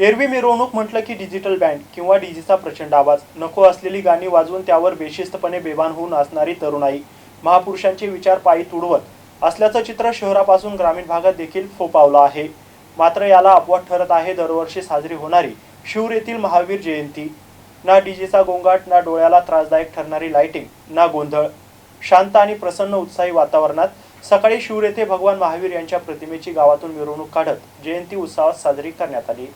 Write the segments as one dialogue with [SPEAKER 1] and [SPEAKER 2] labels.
[SPEAKER 1] एरवी मिरवणूक म्हटलं की डिजिटल बँड किंवा डीजेचा प्रचंड आवाज. नको असलेली गाणी वाजवून त्यावर बेशिस्तपणे बेभान होऊन असणारी तरुणाई. महापुरुषांचे विचार पायी तुडवत असल्याचं चित्र शहरापासून ग्रामीण भागात देखील फोपावलं आहे. मात्र याला अपवाद ठरत आहे दरवर्षी साजरी होणारी शिवर येथील महावीर जयंती. ना डीजेचा गोंगाट ना डोळ्याला त्रासदायक ठरणारी लाइटिंग ना गोंधळ. शांत आणि प्रसन्न उत्साही वातावरणात सकाळी शिवर येथे भगवान महावीर यांच्या प्रतिमेची गावातून मिरवणूक काढत जयंती उत्साहात साजरी करण्यात आली.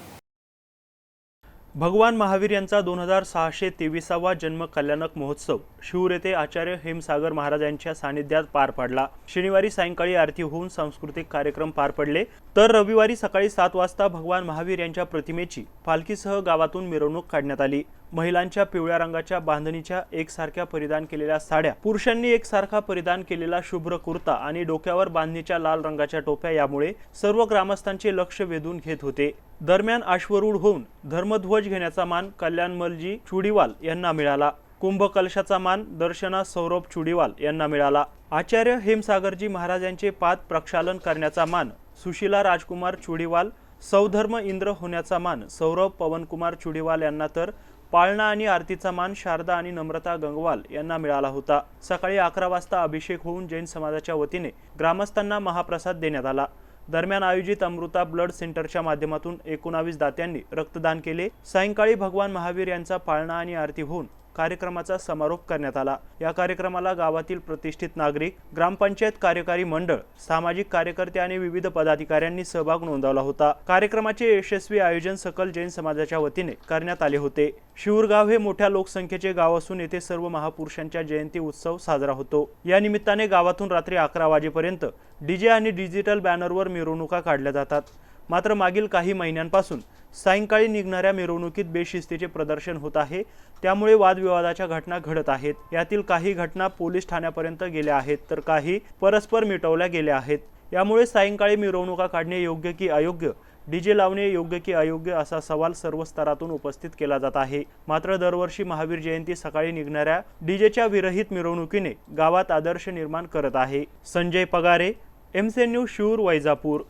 [SPEAKER 1] भगवान महावीर यांचा दोन हजार सहाशे तेविसावा जन्म कल्याणक महोत्सव शिवर येथे आचार्य हेमसागर महाराज यांच्या सानिध्यात पार पडला. शनिवारी सायंकाळी आरती होऊन सांस्कृतिक कार्यक्रम पार पडले. तर रविवारी सकाळी सात वाजता भगवान महावीर यांच्या प्रतिमेची पालखीसह गावातून मिरवणूक काढण्यात आली. महिलांच्या पिवळ्या रंगाच्या बांधणीच्या एकसारख्या परिधान केलेल्या साड्या पुरुषांनी एकसारखा परिधान केलेला शुभ्र कुर्ता आणि डोक्यावर बांधणीच्या लाल रंगाच्या टोप्या यामुळे सर्व ग्रामस्थांचे लक्ष वेधून घेत होते. दरम्यान अश्वरूढ होऊन धर्मध्वज घेण्याचा मान कल्याणमलजी चुडीवाल यांना मिळाला. कुंभकलशाचा मान दर्शना सौरभ चुडीवाल यांना मिळाला. आचार्य हेमसागरजी महाराजांचे पाद प्रक्षालन करण्याचा मान सुशीला राजकुमार चुडीवाल सौधर्म इंद्र होण्याचा मान सौरभ पवनकुमार चुडीवाल यांना तर पाळणा आणि आरतीचा मान शारदा आणि नम्रता गंगवाल यांना मिळाला होता. सकाळी अकरा वाजता अभिषेक होऊन जैन समाजाच्या वतीने ग्रामस्थांना महाप्रसाद देण्यात आला. दरम्यान आयोजित अमृता ब्लड सेंटरच्या माध्यमातून एकोणावीस दात्यांनी रक्तदान केले. सायंकाळी भगवान महावीर यांचा पाळणा आणि आरती होऊन कार्यक्रमाचा समारोप करण्यात आला. या कार्यक्रमाला गावातील प्रतिष्ठित नागरिक ग्रामपंचायत कार्यकारी मंडळ सामाजिक कार्यकर्ते आणि विविध पदाधिकाऱ्यांनी सहभाग नोंदवला होता. कार्यक्रमाचे यशस्वी आयोजन सकल जैन समाजाच्या वतीने करण्यात आले होते. शिवरगाव हे मोठ्या लोकसंख्येचे गाव असून येथे सर्व महापुरुषांच्या जयंती उत्सव साजरा होतो. या निमित्ताने गावातून रात्री अकरा वाजेपर्यंत डीजे आणि डिजिटल बॅनरवर मिरवणुका काढल्या जातात. मात्र मागील काही महिन्यांपासून सायंकाळी निघणाऱ्या मिरवणुकीत बेशिस्तीचे प्रदर्शन होत आहे. त्यामुळे वादविवादाच्या घटना घडत आहेत. यातील काही घटना पोलीस ठाण्यापर्यंत गेल्या आहेत तर काही परस्पर मिटवल्या गेल्या आहेत. यामुळे सायंकाळी मिरवणुका काढणे योग्य की अयोग्य? डीजे लावणे योग्य की अयोग्य असा सवाल सर्व स्तरातून उपस्थित केला जात आहे. मात्र दरवर्षी महावीर जयंती सकाळी निघणाऱ्या डीजेच्या विरहित मिरवणुकीने गावात आदर्श निर्माण करत आहे. संजय पगारे एमसे न्यूज शूर वैजापूर.